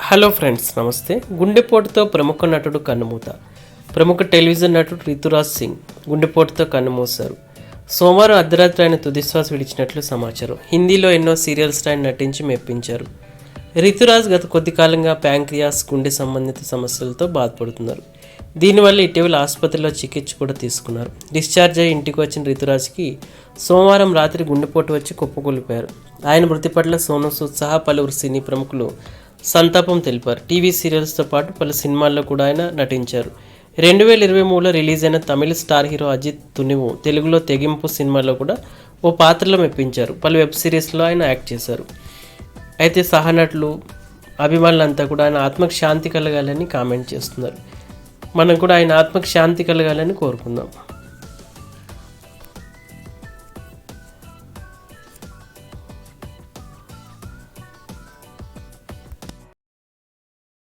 Hello friends నమస్తే. గుండెపోటుతో ప్రముఖ నటుడు కన్నుమూత. ప్రముఖ టెలివిజన్ నటుడు రితురాజ్ సింగ్ గుండెపోటుతో కన్నుమూశారు. సోమవారం అర్ధరాత్రి ఆయన తుదిశ్వాస విడిచినట్లు సమాచారం. హిందీలో ఎన్నో సీరియల్స్ ఆయన నటించి మెప్పించారు. రితురాజ్ గత కొద్ది కాలంగా ప్యాంక్రియాస్ గుండె సంబంధిత సమస్యలతో బాధపడుతున్నారు. దీనివల్ల ఇటీవల ఆసుపత్రిలో చికిత్స కూడా తీసుకున్నారు. డిశ్చార్జ్ అయ్యి ఇంటికి వచ్చిన రితురాజ్కి సోమవారం రాత్రి గుండెపోటు వచ్చి కుప్పకూలిపోయారు. ఆయన మృతి పట్ల సోను సూద్ సహా పలువురు సినీ ప్రముఖులు సంతాపం తెలిపారు. టీవీ సీరియల్స్తో పాటు పలు సినిమాల్లో కూడా ఆయన నటించారు. రెండు వేల ఇరవై మూడులో రిలీజ్ అయిన తమిళ స్టార్ హీరో అజిత్ తునివు తెలుగులో తెగింపు సినిమాలో కూడా ఓ పాత్రలో మెప్పించారు. పలు వెబ్ సిరీస్లో ఆయన యాక్ట్ చేశారు. అయితే సహనటులు అభిమానులంతా కూడా ఆయన ఆత్మకు శాంతి కలగాలని కామెంట్ చేస్తున్నారు. మనం కూడా ఆయన ఆత్మకు శాంతి కలగాలని కోరుకుందాం.